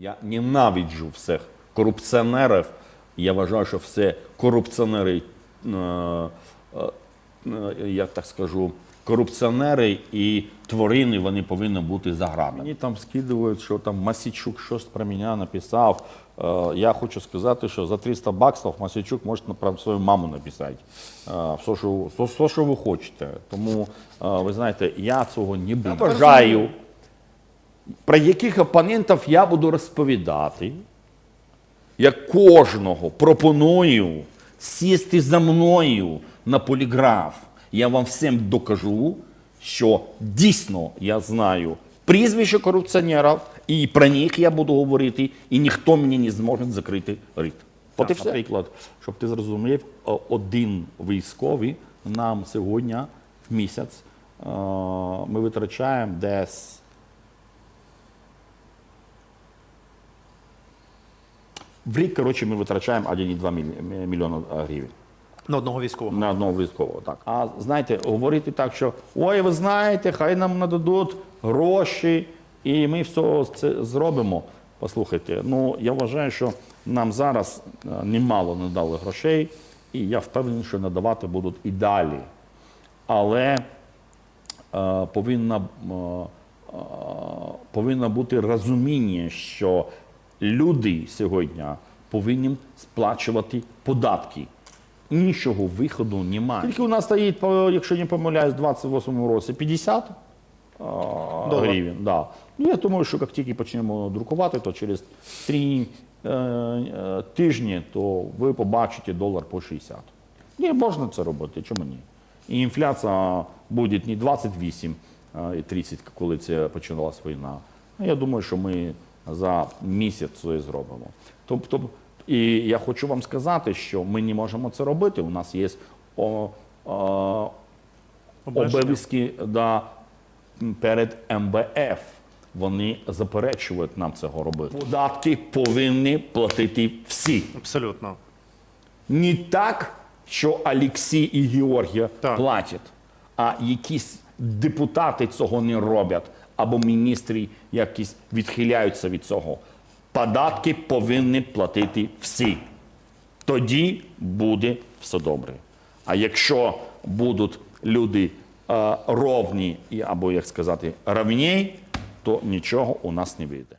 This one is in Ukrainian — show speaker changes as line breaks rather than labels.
Я ненавиджу всіх корупціонерів. Я вважаю, що все корупціонери, е, е, е, я так скажу, корупціонери і тварини вони повинні бути заграблені. Мені там скидують, що там Масічук щось про мене написав. Я хочу сказати, що за 300 баксів Масічук може про свою маму написати. Все, що, все, що ви хочете. Тому, ви знаєте, я цього не буду. Бажаю про яких опонентів я буду розповідати. Я кожного пропоную сісти за мною на поліграф. Я вам всім докажу, що дійсно я знаю прізвище корупціонерів, і про них я буду говорити, і ніхто мені не зможе закрити рит. От і все. Наприклад, щоб ти зрозумів, один військовий нам сьогодні в місяць е, ми витрачаємо десь В рік, коротше, ми витрачаємо 1,2 міль- мільйона е, гривень
На одного військового.
на одного військового. Так. А знаєте, говорити так, що ой, ви знаєте, хай нам нададуть гроші, і ми все це зробимо. Послухайте, ну я вважаю, що нам зараз е, немало не дали грошей, і я впевнений, що надавати будуть і далі. Але е, повинна, е, е, повинно бути розуміння, що люди сьогодні повинні сплачувати податки. Іншого виходу немає. Тільки у нас стоїть, якщо не помиляюсь, в 28 році 50 е, гривень. Да. Ну, я думаю, що як тільки почнемо друкувати, то через 3 е, е, тижні то ви побачите долар по 60. Ні, можна це робити, чому ні? І інфляція буде не 28 і 30, коли це починалась війна. Я думаю, що ми за місяць це зробимо. Тобто, і я хочу вам сказати, що ми не можемо це робити. У нас є о, о, обов'язки да, перед МВФ. Вони заперечують нам цього робити. Податки повинні платити всі.
Абсолютно.
Не так, що Олексій і Георгія
Так.
платять, а якісь депутати цього не роблять, або міністри якісь відхиляються від цього. Податки повинні платити всі. Тоді буде все добре. А якщо будуть люди е, ровні, або як сказати, равні, то нічого у нас не вийде.